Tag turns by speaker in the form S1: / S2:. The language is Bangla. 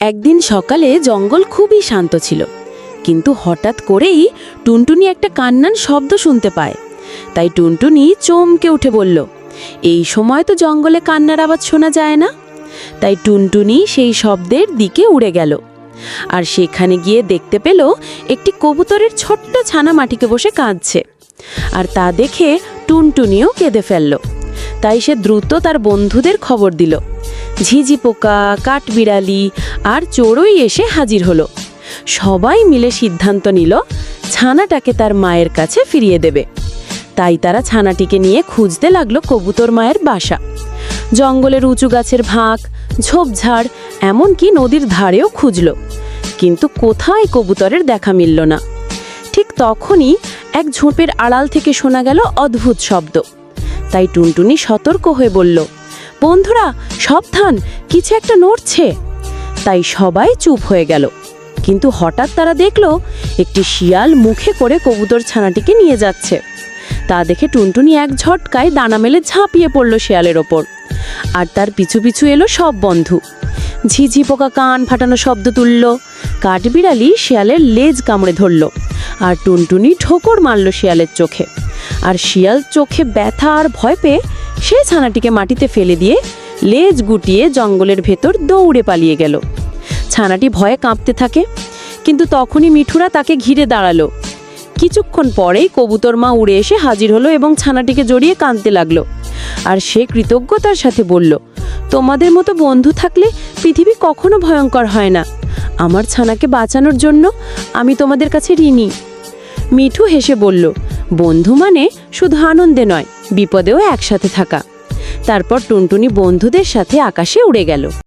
S1: একদিন সকালে জঙ্গল খুবই শান্ত ছিল, কিন্তু হঠাৎ করেই টুনটুনি একটা কান্নান শব্দ শুনতে পায়। তাই টুনটুনি চমকে উঠে বলল, এই সময় তো জঙ্গলে কান্নার আওয়াজ শোনা যায় না। তাই টুনটুনি সেই শব্দের দিকে উড়ে গেল, আর সেখানে গিয়ে দেখতে পেল একটি কবুতরের ছোট্ট ছানা মাটিকে বসে কাঁদছে, আর তা দেখে টুনটুনিও কেঁদে ফেলল। তাই সে দ্রুত তার বন্ধুদের খবর দিল। ঝিঝি পোকা, কাঠবিড়ালি আর চড়ুই এসে হাজির হলো। সবাই মিলে সিদ্ধান্ত নিল, ছানাটাকে তার মায়ের কাছে ফিরিয়ে দেবে। তাই তারা ছানাটিকে নিয়ে খুঁজতে লাগল কবুতর মায়ের বাসা। জঙ্গলের উঁচু গাছের ভাঁক, ঝোপঝাড়, এমনকি নদীর ধারেও খুঁজল। কিন্তু কোথায় কবুতরের দেখা মিলল না। ঠিক তখনই এক ঝোপের আড়াল থেকে শোনা গেল অদ্ভুত শব্দ। তাই টুনটুনি সতর্ক হয়ে বলল বন্ধুরা, সাবধান, কিছু একটা নড়ছে। তাই সবাই চুপ হয়ে গেল। কিন্তু হঠাৎ তারা দেখল, একটি শিয়াল মুখে করে কবুতর ছানাটিকে নিয়ে যাচ্ছে। তা দেখে টুনটুনি এক ঝটকায় দানা মেলে ঝাঁপিয়ে পড়ল শিয়ালের ওপর। আর তার পিছু পিছু এলো সব বন্ধু। ঝিঝি পোকা কান ফাটানো শব্দ তুলল। কাঠবিড়ালি শিয়ালের লেজ কামড়ে ধরল। আর টুনটুনি ঠোকর মারল শিয়ালের চোখে। আর শিয়াল চোখে ব্যথা আর ভয় পেয়ে সে ছানাটিকে মাটিতে ফেলে দিয়ে লেজ গুটিয়ে জঙ্গলের ভেতর দৌড়ে পালিয়ে গেল। ছানাটি ভয়ে কাঁপতে থাকে, কিন্তু তখনই মিঠুরা তাকে ঘিরে দাঁড়াল। কিছুক্ষণ পরেই কবুতর মা উড়ে এসে হাজির হলো এবং ছানাটিকে জড়িয়ে কাঁদতে লাগল। আর সে কৃতজ্ঞতার সাথে বলল, তোমাদের মতো বন্ধু থাকলে পৃথিবী কখনো ভয়ঙ্কর হয় না। আমার ছানাকে বাঁচানোর জন্য আমি তোমাদের কাছে ঋণী। মিঠু হেসে বলল, বন্ধু মানে শুধু আনন্দে নয় বিপদেও একসাথে থাকা। তারপর টুনটুনি বন্ধুদের সাথে আকাশে উড়ে গেল।